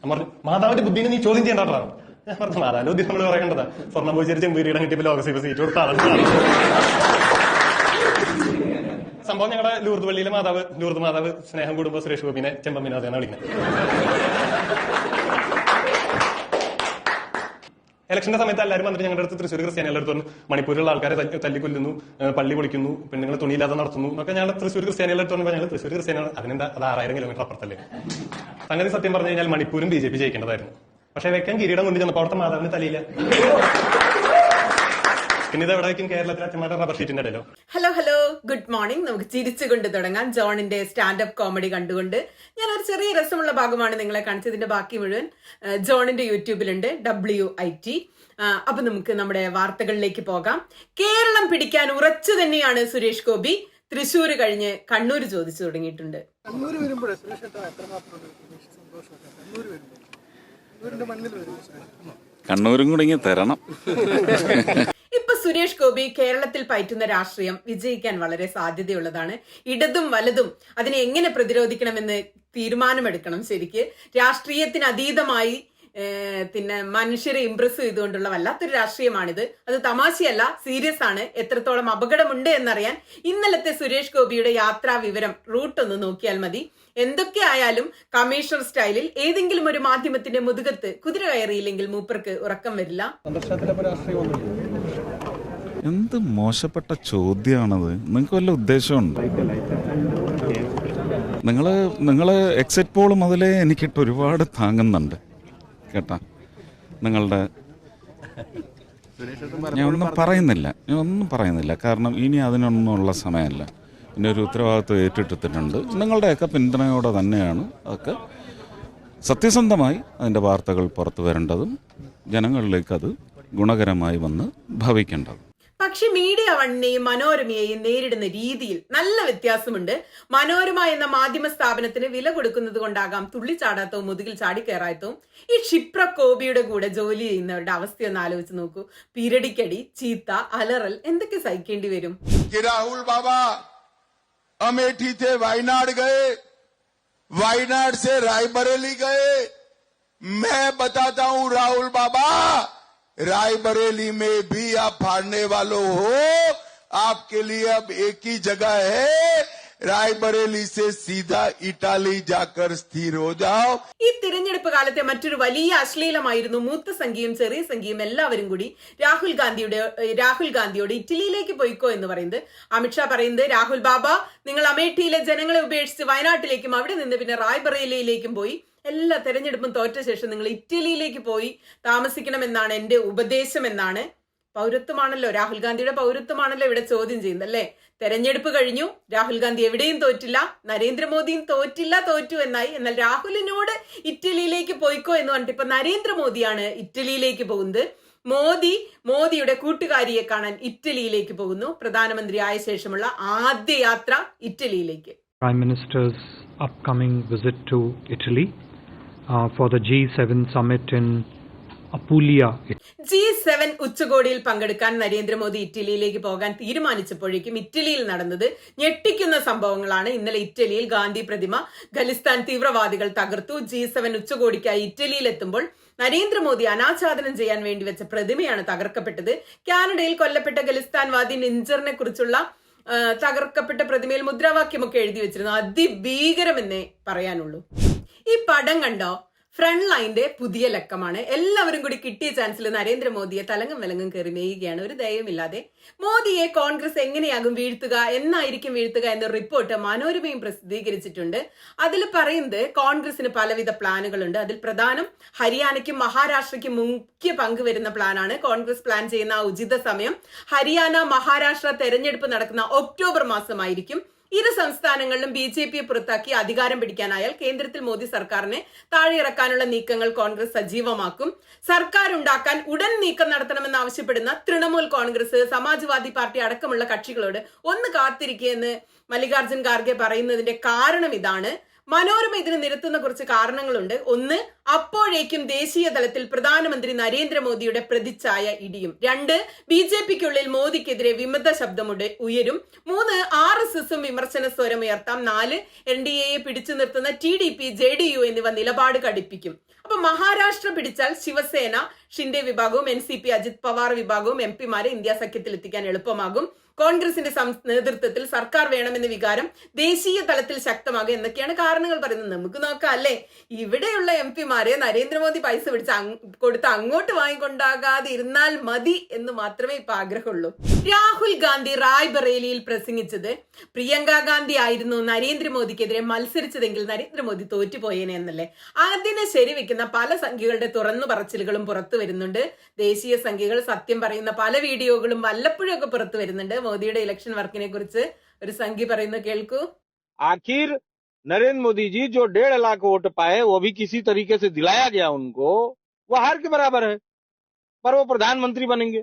ഞാൻ പറഞ്ഞു മാതാവിന്റെ ബുദ്ധിനെ നീ ചോദ്യം ചെയ്യേണ്ടാ ഞാൻ പറഞ്ഞു മാതാവിന്റെ ബുദ്ധി നമ്മൾ പറയേണ്ടതാ സ്വർണം പോയി ചെമ്പീരിയുടെ കിട്ടിയപ്പോൾ ലോകസഭ സീറ്റ് കൊടുത്ത ആളാണ് സംഭവം ഞങ്ങളുടെ ലൂർദ് പള്ളിയിലെ മാതാവ് ലൂർദ് മാതാവ് സ്നേഹം കൂടുമ്പോ സുരേഷ് ഗോപിനെ ചെമ്പം വിനോദ വിളിക്കുന്നത് ഇലക്ഷന്റെ സമയത്ത് എല്ലാവരും വന്നിട്ട് ഞങ്ങളുടെ അടുത്ത് തൃശ്ശൂർ ക്രിസ്ത്യാനികളുടെ അടുത്ത് പറഞ്ഞു മണിപ്പൂരിലുള്ള ആൾക്കാരെ തല്ലി- തല്ലിക്കൊല്ലുന്നു പള്ളി പൊളിക്കുന്നു പെണ്ണുങ്ങൾ തുണിയില്ലാതെ നടത്തുന്നു എന്നൊക്കെ ഞങ്ങൾ തൃശ്ശൂർ ക്രിസ്ത്യാനികളുടെ അടുത്ത് പറഞ്ഞപ്പോൾ ഞങ്ങൾ തൃശ്ശൂർ ക്രിസ്ത്യാനികൾ അതിനെന്താ അത് ആറായിരം കിലോമീറ്റർ അപ്പുറത്തല്ലേ. സംഗതി സത്യം പറഞ്ഞു കഴിഞ്ഞാൽ മണിപ്പൂരും ബി ജെ പി ജയിക്കേണ്ടതായിരുന്നു. പക്ഷെ വെക്കാൻ കിരീടം കൊണ്ട് ചെന്നപ്പോൾ അവിടുത്തെ മാതാവിന് തലയില്ല. പിന്നെ ഇത് എവിടെ വയ്ക്കും കേരളത്തിലെ അച്ഛന്മാരുടെ റബ്ബർ ഷീറ്റിന്റെ ഇടയിലോ? ഹലോ ഹലോ ഗുഡ് മോർണിംഗ് നമുക്ക് ചിരിച്ചുകൊണ്ട് തുടങ്ങാം. ജോണിന്റെ സ്റ്റാൻഡപ്പ് കോമഡി കണ്ടുകൊണ്ട്. ഞാൻ ഒരു ചെറിയ രസമുള്ള ഭാഗമാണ് നിങ്ങളെ കാണിച്ചതിന്റെ ബാക്കി മുഴുവൻ ജോണിന്റെ യൂട്യൂബിലുണ്ട്. ഡബ്ല്യു ഐ ടി അപ്പൊ നമുക്ക് നമ്മുടെ വാർത്തകളിലേക്ക് പോകാം. കേരളം പിടിക്കാൻ ഉറച്ചു തന്നെയാണ് സുരേഷ് ഗോപി. തൃശ്ശൂർ കഴിഞ്ഞ് കണ്ണൂർ ചോദിച്ചു തുടങ്ങിയിട്ടുണ്ട്. കണ്ണൂർ വരുമ്പോഴേ സുരേഷ് കണ്ണൂര് വരുമ്പോൾ കണ്ണൂരിന്റെ മണ്ണിൽ വരുമ്പോൾ കണ്ണൂരും കൂടി തരണം. സുരേഷ് ഗോപി കേരളത്തിൽ പയറ്റുന്ന രാഷ്ട്രീയം വിജയിക്കാൻ വളരെ സാധ്യതയുള്ളതാണ്. ഇടതും വലതും അതിനെ എങ്ങനെ പ്രതിരോധിക്കണമെന്ന് തീരുമാനമെടുക്കണം ശരിക്ക്. രാഷ്ട്രീയത്തിന് അതീതമായി പിന്നെ മനുഷ്യരെ ഇംപ്രസ് ചെയ്തുകൊണ്ടുള്ള വല്ലാത്തൊരു രാഷ്ട്രീയമാണിത്. അത് തമാശയല്ല സീരിയസ് ആണ്. എത്രത്തോളം അപകടമുണ്ട് എന്നറിയാൻ ഇന്നലത്തെ സുരേഷ് ഗോപിയുടെ യാത്രാ വിവരം റൂട്ട് ഒന്ന് നോക്കിയാൽ മതി. എന്തൊക്കെ ആയാലും കമ്മീഷണർ സ്റ്റൈലിൽ ഏതെങ്കിലും ഒരു മാധ്യമത്തിന്റെ മുതുകത്ത് കുതിര കയറിയില്ലെങ്കിൽ മൂപ്പർക്ക് ഉറക്കം വരില്ല. എന്ത് മോശപ്പെട്ട ചോദ്യമാണത് നിങ്ങൾക്ക് വല്ല ഉദ്ദേശമുണ്ട്? നിങ്ങൾ നിങ്ങൾ എക്സിറ്റ് പോൾ മുതലേ എനിക്കിട്ട് ഒരുപാട് താങ്ങുന്നുണ്ട്. കേട്ടാ? നിങ്ങളുടെ ഞാൻ ഒന്നും പറയുന്നില്ല. ഞാൻ ഒന്നും പറയുന്നില്ല. കാരണം ഇനി അതിനൊന്നുമുള്ള സമയമല്ല. എന്റെ ഒരു ഉത്തരവാദിത്വം ഏറ്റെടുത്തിട്ടുണ്ട്. നിങ്ങളുടെയൊക്കെ പിന്തുണയോടെ തന്നെയാണ് അതൊക്കെ സത്യസന്ധമായി അതിന്റെ വാർത്തകൾ പുറത്തു വരേണ്ടതും ജനങ്ങളിലേക്ക് അത് ഗുണകരമായി വന്ന് ഭവിക്കേണ്ടതും. പക്ഷെ മീഡിയ വണ്ണിനെയും മനോരമയെയും നേരിടുന്ന രീതിയിൽ നല്ല വ്യത്യാസമുണ്ട് മനോരമ എന്ന മാധ്യമ സ്ഥാപനത്തിന് വില കൊടുക്കുന്നത് കൊണ്ടാകാം തുള്ളിച്ചാടാത്തവും മുതുകിൽ ചാടിക്കയറാത്തവും ഈ ക്ഷിപ്ര കോബിയുടെ കൂടെ ജോലി ചെയ്യുന്നവരുടെ അവസ്ഥയൊന്ന് ആലോചിച്ച് നോക്കൂ പിരടിക്കടി ചീത്ത അലറൽ എന്തൊക്കെ സഹിക്കേണ്ടി വരും कि राहुल बाबा अमेठी थे वायनाड गए वायनाड से रायबरेली गए मैं बताता हूं राहुल बाबा रायबरेली में भी आप फाड़ने वालों हो आपके लिए अब एक ही जगह है रायबरेली से सीधा इटाली जाकर स्थिर हो जाओ ഈ തിരഞ്ഞെടുപ്പ് കാലത്തെ മറ്റൊരു വലിയ അശ്ലീലമായിരുന്നു മൂത്ത സംഖ്യയും ചെറിയ സംഖ്യയും എല്ലാവരും കൂടി രാഹുൽ ഗാന്ധിയുടെ ഏഹ്, രാഹുൽ ഗാന്ധിയോട് ഇറ്റലിയിലേക്ക് പോയിക്കോ എന്ന് പറയുന്നത് അമിത്ഷാ പറയുന്നത് രാഹുൽ ബാബ നിങ്ങൾ അമേഠിയിലെ ജനങ്ങളെ ഉപേക്ഷിച്ച് വയനാട്ടിലേക്കും അവിടെ നിന്ന് പിന്നെ റായ്ബറേലിയിലേക്കും പോയി എല്ലാ തെരഞ്ഞെടുപ്പും തോറ്റ ശേഷം നിങ്ങൾ ഇറ്റലിയിലേക്ക് പോയി താമസിക്കണമെന്നാണ് എന്റെ ഉപദേശം എന്നാണ് പൗരത്വമാണല്ലോ രാഹുൽ ഗാന്ധിയുടെ പൗരത്വമാണല്ലോ ഇവിടെ ചോദ്യം ചെയ്യുന്നത് അല്ലേ തെരഞ്ഞെടുപ്പ് കഴിഞ്ഞു രാഹുൽ ഗാന്ധി എവിടെയും തോറ്റില്ല നരേന്ദ്രമോദിയും തോറ്റില്ല തോറ്റു എന്നായി. എന്നാൽ രാഹുലിനോട് ഇറ്റലിയിലേക്ക് പോയിക്കോ എന്ന് പറഞ്ഞിട്ട് ഇപ്പൊ നരേന്ദ്രമോദിയാണ് ഇറ്റലിയിലേക്ക് പോകുന്നത്. മോദി മോദിയുടെ കൂട്ടുകാരിയെ കാണാൻ ഇറ്റലിയിലേക്ക് പോകുന്നു. പ്രധാനമന്ത്രി ആയ ശേഷമുള്ള ആദ്യ യാത്ര ഇറ്റലിയിലേക്ക്. Prime minister's upcoming visit to Italy. Uh, for the G7 summit in Apulia, G seven ഉച്ചകോടിയിൽ പങ്കെടുക്കാൻ നരേന്ദ്രമോദി ഇറ്റലിയിലേക്ക് പോകാൻ തീരുമാനിച്ചപ്പോഴേക്കും ഇറ്റലിയിൽ നടന്നത് ഞെട്ടിക്കുന്ന സംഭവങ്ങളാണ്. ഇന്നലെ ഇറ്റലിയിൽ ഗാന്ധി പ്രതിമ ഖലിസ്ഥാൻ തീവ്രവാദികൾ തകർത്തു. ജി സെവൻ ഉച്ചകോടിക്കായി ഇറ്റലിയിൽ എത്തുമ്പോൾ നരേന്ദ്രമോദി അനാച്ഛാദനം ചെയ്യാൻ വേണ്ടി വെച്ച പ്രതിമയാണ് തകർക്കപ്പെട്ടത്. കാനഡയിൽ കൊല്ലപ്പെട്ട ഖലിസ്ഥാൻവാദി നിഞ്ചറിനെ കുറിച്ചുള്ള തകർക്കപ്പെട്ട പ്രതിമയിൽ മുദ്രാവാക്യമൊക്കെ എഴുതി വെച്ചിരുന്നു. അതിഭീകരമെന്നേ പറയാനുള്ളൂ. ഈ പടം കണ്ടോ? ഫ്രണ്ട് ലൈന്റെ പുതിയ ലക്കമാണ്. എല്ലാവരും കൂടി കിട്ടിയ ചാൻസിൽ നരേന്ദ്രമോദിയെ തലങ്ങും വിലങ്ങും കയറി മേയുകയാണ്. ഒരു ദയവുമില്ലാതെ മോദിയെ കോൺഗ്രസ് എങ്ങനെയാകും വീഴ്ത്തുക എന്നായിരിക്കും വീഴ്ത്തുക എന്ന റിപ്പോർട്ട് മനോരമയും പ്രസിദ്ധീകരിച്ചിട്ടുണ്ട്. അതിൽ പറയുന്നത് കോൺഗ്രസിന് പലവിധ പ്ലാനുകളുണ്ട്. അതിൽ പ്രധാനം ഹരിയാനയ്ക്കും മഹാരാഷ്ട്രയ്ക്കും മുഖ്യ പങ്ക് വരുന്ന പ്ലാനാണ്. കോൺഗ്രസ് പ്ലാൻ ചെയ്യുന്ന ഉചിത സമയം ഹരിയാന മഹാരാഷ്ട്ര തെരഞ്ഞെടുപ്പ് നടക്കുന്ന ഒക്ടോബർ മാസമായിരിക്കും. ഇരു സംസ്ഥാനങ്ങളിലും ബി ജെ പിയെ പുറത്താക്കി അധികാരം പിടിക്കാനായാൽ കേന്ദ്രത്തിൽ മോദി സർക്കാരിനെ താഴെയിറക്കാനുള്ള നീക്കങ്ങൾ കോൺഗ്രസ് സജീവമാക്കും. സർക്കാർ ഉണ്ടാക്കാൻ ഉടൻ നീക്കം നടത്തണമെന്ന് ആവശ്യപ്പെടുന്ന തൃണമൂൽ കോൺഗ്രസ് സമാജ്വാദി പാർട്ടി അടക്കമുള്ള കക്ഷികളോട് ഒന്ന് കാത്തിരിക്കുകയെന്ന് മല്ലികാർജുൻ ഖാർഗെ പറയുന്നതിന്റെ കാരണം ഇതാണ്. മനോരമ ഇതിന് നിരത്തുന്ന കുറച്ച് കാരണങ്ങളുണ്ട്. ഒന്ന് അപ്പോഴേക്കും ദേശീയ തലത്തിൽ പ്രധാനമന്ത്രി നരേന്ദ്രമോദിയുടെ പ്രതിച്ഛായ ഇടിയും. രണ്ട് ബി ജെ പിക്കുള്ളിൽ മോദിക്കെതിരെ വിമത ശബ്ദമുണ്ട് ഉയരും. മൂന്ന് ആർ എസ് എസും വിമർശന സ്വരം ഉയർത്താം. നാല് എൻ ഡി എയെ പിടിച്ചു നിർത്തുന്ന T D P J D U എന്നിവ നിലപാട് കടുപ്പിക്കും. അപ്പൊ മഹാരാഷ്ട്ര പിടിച്ചാൽ ശിവസേന ഷിൻഡെ വിഭാഗവും N C P Ajit Pawar വിഭാഗവും എം പിമാരെ ഇന്ത്യ സഖ്യത്തിൽ എത്തിക്കാൻ എളുപ്പമാകും. കോൺഗ്രസിന്റെ നേതൃത്വത്തിൽ സർക്കാർ വേണമെന്ന വികാരം ദേശീയ തലത്തിൽ ശക്തമാകും എന്നൊക്കെയാണ് കാരണങ്ങൾ പറയുന്നത്. നമുക്ക് നോക്കാം അല്ലേ? ഇവിടെയുള്ള എം പിമാരെ നരേന്ദ്രമോദി പൈസ പിടിച്ച് കൊടുത്ത് അങ്ങോട്ട് വാങ്ങിക്കൊണ്ടാകാതെ ഇരുന്നാൽ മതി എന്ന് മാത്രമേ ഇപ്പൊ ആഗ്രഹമുള്ളൂ. രാഹുൽ ഗാന്ധി റായ്ബറേലിയിൽ പ്രസംഗിച്ചത് പ്രിയങ്ക ഗാന്ധി ആയിരുന്നു നരേന്ദ്രമോദിക്കെതിരെ മത്സരിച്ചതെങ്കിൽ നരേന്ദ്രമോദി തോറ്റുപോയേനെ എന്നല്ലേ? അതിനെ ശരിവെക്കുന്ന പല സംഖ്യകളുടെ തുറന്നു പറച്ചിലുകളും പുറത്തു വരുന്നുണ്ട്. ദേശീയ സംഖ്യകൾ സത്യം പറയുന്ന പല വീഡിയോകളും വല്ലപ്പോഴും ഒക്കെ പുറത്തു വരുന്നുണ്ട്. മോദിയുടെ ഇലക്ഷൻ വർക്കിനെ കുറിച്ച് ഒരു സംഖ്യ പറയുന്നത് കേൾക്കൂ आखिर नरेंद्र मोदी जी जो डेढ़ लाख वोट पाए वो भी किसी तरीके से दिलाया गया उनको वो हार के बराबर है पर वो प्रधानमंत्री बनेंगे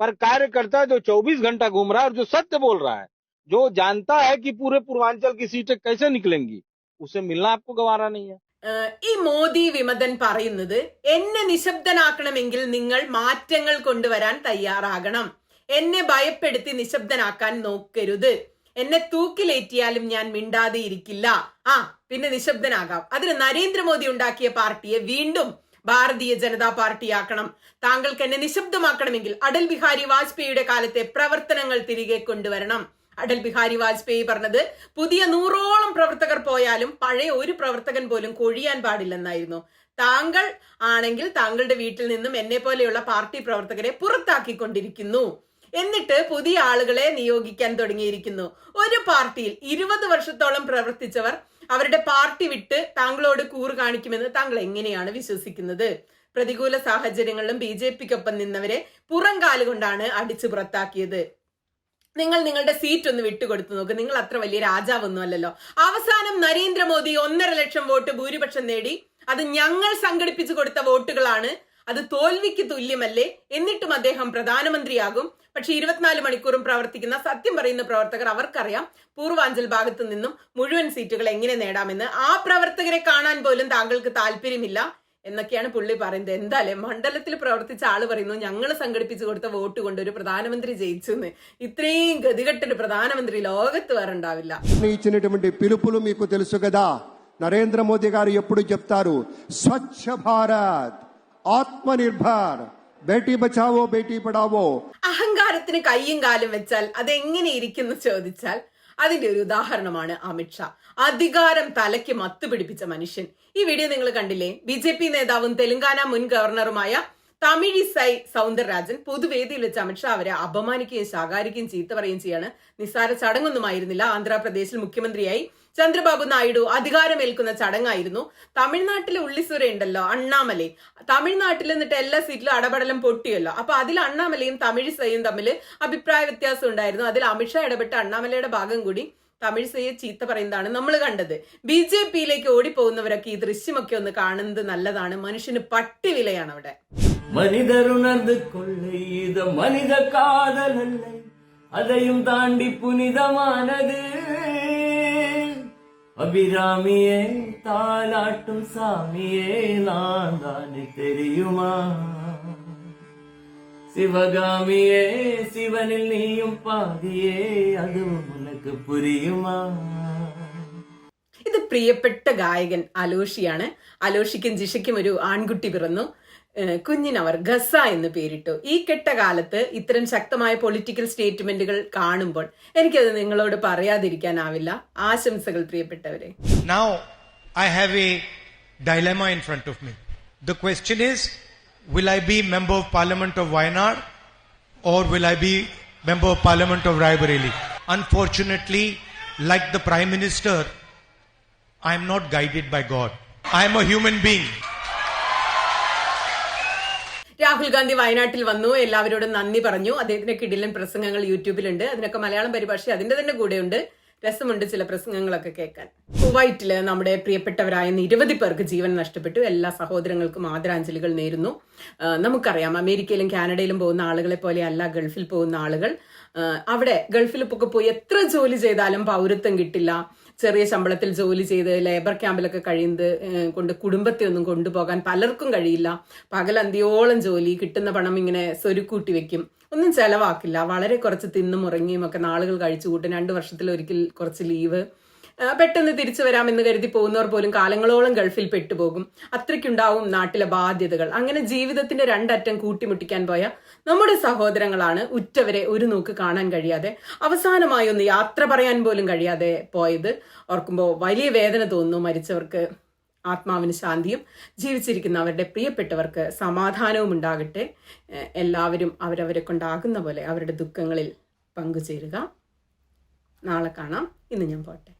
पर कार्यकर्ता जो 24 घंटा घूम रहा है और जो सत्य बोल रहा है जो जानता है कि पूरे पूर्वांचल की सीटें कैसे निकलेंगी उसे मिलना आपको गवारा नहीं है ഏഹ് ഈ മോദി വിമതൻ പറയുന്നത് എന്നെ നിശബ്ദനാക്കണമെങ്കിൽ നിങ്ങൾ മാറ്റങ്ങൾ കൊണ്ടുവരാൻ തയ്യാറാകണം എന്നെ ഭയപ്പെടുത്തി നിശബ്ദനാക്കാൻ നോക്കരുത്. എന്നെ തൂക്കിലേറ്റിയാലും ഞാൻ മിണ്ടാതെ ഇരിക്കില്ല. ആ പിന്നെ നിശബ്ദനാകാം. അതിന് നരേന്ദ്രമോദി ഉണ്ടാക്കിയ പാർട്ടിയെ വീണ്ടും ഭാരതീയ ജനതാ പാർട്ടി ആക്കണം താങ്കൾക്ക് എന്നെ നിശബ്ദമാക്കണമെങ്കിൽ അടൽ ബിഹാരി വാജ്പേയിയുടെ കാലത്തെ പ്രവർത്തനങ്ങൾ തിരികെ കൊണ്ടുവരണം. അടൽ ബിഹാരി വാജ്പേയി പറഞ്ഞത് പുതിയ നൂറോളം പ്രവർത്തകർ പോയാലും പഴയ ഒരു പ്രവർത്തകൻ പോലും കൊഴിയാൻ പാടില്ലെന്നായിരുന്നു. താങ്കൾ ആണെങ്കിൽ താങ്കളുടെ വീട്ടിൽ നിന്നും എന്നെ പോലെയുള്ള പാർട്ടി പ്രവർത്തകരെ പുറത്താക്കിക്കൊണ്ടിരിക്കുന്നു. എന്നിട്ട് പുതിയ ആളുകളെ നിയോഗിക്കാൻ തുടങ്ങിയിരിക്കുന്നു. ഒരു പാർട്ടിയിൽ ഇരുപത് വർഷത്തോളം പ്രവർത്തിച്ചവർ അവരുടെ പാർട്ടി വിട്ട് താങ്കളോട് കൂറ് കാണിക്കുമെന്ന് താങ്കൾ എങ്ങനെയാണ് വിശ്വസിക്കുന്നത്? പ്രതികൂല സാഹചര്യങ്ങളിലും ബി ജെ പിക്കൊപ്പം നിന്നവരെ പുറം കാലുകൊണ്ടാണ് അടിച്ചു പുറത്താക്കിയത്. നിങ്ങൾ നിങ്ങളുടെ സീറ്റ് ഒന്ന് വിട്ടുകൊടുത്തു നോക്ക്. നിങ്ങൾ അത്ര വലിയ രാജാവൊന്നും അല്ലല്ലോ. അവസാനം നരേന്ദ്രമോദി ഒന്നര ലക്ഷം വോട്ട് ഭൂരിപക്ഷം നേടി. അത് ഞങ്ങൾ സംഘടിപ്പിച്ചു കൊടുത്ത വോട്ടുകളാണ് അത് തോൽവിക്ക് തുല്യമല്ലേ എന്നിട്ടും അദ്ദേഹം പ്രധാനമന്ത്രിയാകും പക്ഷെ ഇരുപത്തിനാല് മണിക്കൂറും പ്രവർത്തിക്കുന്ന സത്യം പറയുന്ന പ്രവർത്തകർ അവർക്കറിയാം പൂർവാഞ്ചൽ ഭാഗത്തു നിന്നും മുഴുവൻ സീറ്റുകൾ എങ്ങനെ നേടാമെന്ന് ആ പ്രവർത്തകരെ കാണാൻ പോലും താങ്കൾക്ക് താല്പര്യമില്ല എന്നൊക്കെയാണ് പുള്ളി പറയുന്നത് എന്തായാലും മണ്ഡലത്തിൽ പ്രവർത്തിച്ച ആള് പറയുന്നു ഞങ്ങൾ സംഘടിപ്പിച്ചു കൊടുത്ത വോട്ട് കൊണ്ട് ഒരു പ്രധാനമന്ത്രി ജയിച്ചു എന്ന് ഇത്രയും ഗതികെട്ടൊരു പ്രധാനമന്ത്രി ലോകത്ത് വേറെ ഉണ്ടാവില്ല ఇచ్చినటువంటి పిలుపులు మీకు తెలుసు కదా నరేంద్ర మోదీ గారు ఎప్పుడు చెప్తారు స్వచ్ఛ భారత్ ആത്മനിർഭർ. ബേട്ടി ബച്ചാവോ ബേട്ടി പഠാവോ അഹങ്കാരത്തിന് കയ്യും കാലും വെച്ചാൽ അതെങ്ങനെ ഇരിക്കുന്നു ചോദിച്ചാൽ അതിന്റെ ഒരു ഉദാഹരണമാണ് അമിത്ഷാ അധികാരം തലയ്ക്ക് മത്ത് പിടിപ്പിച്ച മനുഷ്യൻ. ഈ വീഡിയോ നിങ്ങൾ കണ്ടില്ലേ? ബി ജെ പി നേതാവും തെലങ്കാന മുൻ ഗവർണറുമായ തമിഴിസൈ സൗന്ദരരാജൻ പൊതുവേദിയിൽ വെച്ച് അമിത്ഷാ അവരെ അപമാനിക്കുകയും ശാകാരിക്കുകയും ചീത്ത പറയുകയും ചെയ്യാണ്. നിസ്സാര ചടങ്ങൊന്നുമായിരുന്നില്ല ആന്ധ്രാപ്രദേശിൽ മുഖ്യമന്ത്രിയായി ചന്ദ്രബാബു നായിഡു അധികാരമേൽക്കുന്ന ചടങ്ങായിരുന്നു. തമിഴ്നാട്ടിലെ ഉള്ളിസുര ഉണ്ടല്ലോ അണ്ണാമലൈ. തമിഴ്നാട്ടിൽ നിന്നിട്ട് എല്ലാ സീറ്റിലും അടപടലും പൊട്ടിയല്ലോ. അപ്പൊ അതിൽ അണ്ണാമലയും തമിഴ് സയും തമ്മിൽ അഭിപ്രായ വ്യത്യാസം ഉണ്ടായിരുന്നു. അതിൽ അമിത്ഷാ ഇടപെട്ട അണ്ണാമലയുടെ ഭാഗം കൂടി തമിഴ് സയെ ചീത്ത പറയുന്നതാണ് നമ്മൾ കണ്ടത്. ബി ജെ പിയിലേക്ക് ഓടിപ്പോകുന്നവരൊക്കെ ഈ ദൃശ്യമൊക്കെ ഒന്ന് കാണുന്നത് നല്ലതാണ്. മനുഷ്യന് പട്ടി വിലയാണ് അവിടെ. മനിതരുണർന്ന് അതെയും താണ്ടി പുനിതമാനത്. അഭിരാമിയെ താലാട്ടും സാമിയെ നാന്താന് തെരിയുമാ. ശിവഗാമിയെ ശിവനിൽ നീയും പാതിയെ അതും നിനക്ക് പുരിയുമാ. ഇത് പ്രിയപ്പെട്ട ഗായകൻ അലോഷിയാണ്. അലോഷിക്കും ജിഷയ്ക്കും ഒരു ആൺകുട്ടി പിറന്നു. കുഞ്ഞിനവർ ഗസ എന്ന് പേരിട്ടു. ഈ കെട്ടകാലത്ത് ഇത്തരം ശക്തമായ പൊളിറ്റിക്കൽ സ്റ്റേറ്റ്മെന്റുകൾ കാണുമ്പോൾ എനിക്കത് നിങ്ങളോട് പറയാതിരിക്കാനാവില്ല. ആശംസകൾ പ്രിയപ്പെട്ടവരെ. Now I have a dilemma in front of me the question is will I be member of parliament of Wayanad or will I be member of parliament of Raebareli unfortunately like the prime minister I'm not guided by God I'm a human being Rahul Gandhi വയനാട്ടിൽ വന്നു. എല്ലാവരോടും നന്ദി പറഞ്ഞു. അദ്ദേഹത്തിന്റെ കിടിലൻ പ്രസംഗങ്ങൾ യൂട്യൂബിലുണ്ട്. അതിനൊക്കെ മലയാളം പരിഭാഷ അതിന്റെ തന്നെ കൂടെയുണ്ട്. രസമുണ്ട് ചില പ്രസംഗങ്ങളൊക്കെ കേൾക്കാൻ. കുവൈറ്റിൽ നമ്മുടെ പ്രിയപ്പെട്ടവരായ നിരവധി പേർക്ക് ജീവൻ നഷ്ടപ്പെട്ടു. എല്ലാ സഹോദരങ്ങൾക്കും ആദരാഞ്ജലികൾ നേരുന്നു. നമുക്കറിയാം അമേരിക്കയിലും കാനഡയിലും പോകുന്ന ആളുകളെ പോലെ അല്ല ഗൾഫിൽ പോകുന്ന ആളുകൾ. അവിടെ ഗൾഫിൽ പോയി എത്ര ജോലി ചെയ്താലും പൗരത്വം കിട്ടില്ല. ചെറിയ ശമ്പളത്തിൽ ജോലി ചെയ്ത് ലേബർ ക്യാമ്പിലൊക്കെ കഴിയുന്നത് കൊണ്ട് കുടുംബത്തെ ഒന്നും കൊണ്ടുപോകാൻ പലർക്കും കഴിയില്ല. പകലന്തിയോളം ജോലി കിട്ടുന്ന പണം ഇങ്ങനെ സ്വരുക്കൂട്ടി വെക്കും. ഒന്നും ചെലവാക്കില്ല. വളരെ കുറച്ച് തിന്നും ഉറങ്ങിയും ഒക്കെ നാളുകൾ കഴിച്ചു കൂട്ടും. രണ്ട് വർഷത്തിൽ ഒരിക്കൽ കുറച്ച് ലീവ് പെട്ടെന്ന് തിരിച്ചു വരാമെന്ന് കരുതി പോകുന്നവർ പോലും കാലങ്ങളോളം ഗൾഫിൽ പെട്ടുപോകും. അത്രയ്ക്കുണ്ടാവും നാട്ടിലെ ബാധ്യതകൾ. അങ്ങനെ ജീവിതത്തിന്റെ രണ്ടറ്റം കൂട്ടിമുട്ടിക്കാൻ പോയ നമ്മുടെ സഹോദരങ്ങളാണ് ഉറ്റവരെ ഒരു നോക്ക് കാണാൻ കഴിയാതെ അവസാനമായി ഒന്ന് യാത്ര പറയാൻ പോലും കഴിയാതെ പോയത്. ഓർക്കുമ്പോൾ വലിയ വേദന തോന്നുന്നു മരിച്ചവർക്ക്. ആത്മാവിന് ശാന്തിയും ജീവിച്ചിരിക്കുന്ന അവരുടെ പ്രിയപ്പെട്ടവർക്ക് സമാധാനവും ഉണ്ടാകട്ടെ. എല്ലാവരും അവരവരെ കൊണ്ടാകുന്ന പോലെ അവരുടെ ദുഃഖങ്ങളിൽ പങ്കുചേരുക. നാളെ കാണാം. ഇന്ന് ഞാൻ പോട്ടെ.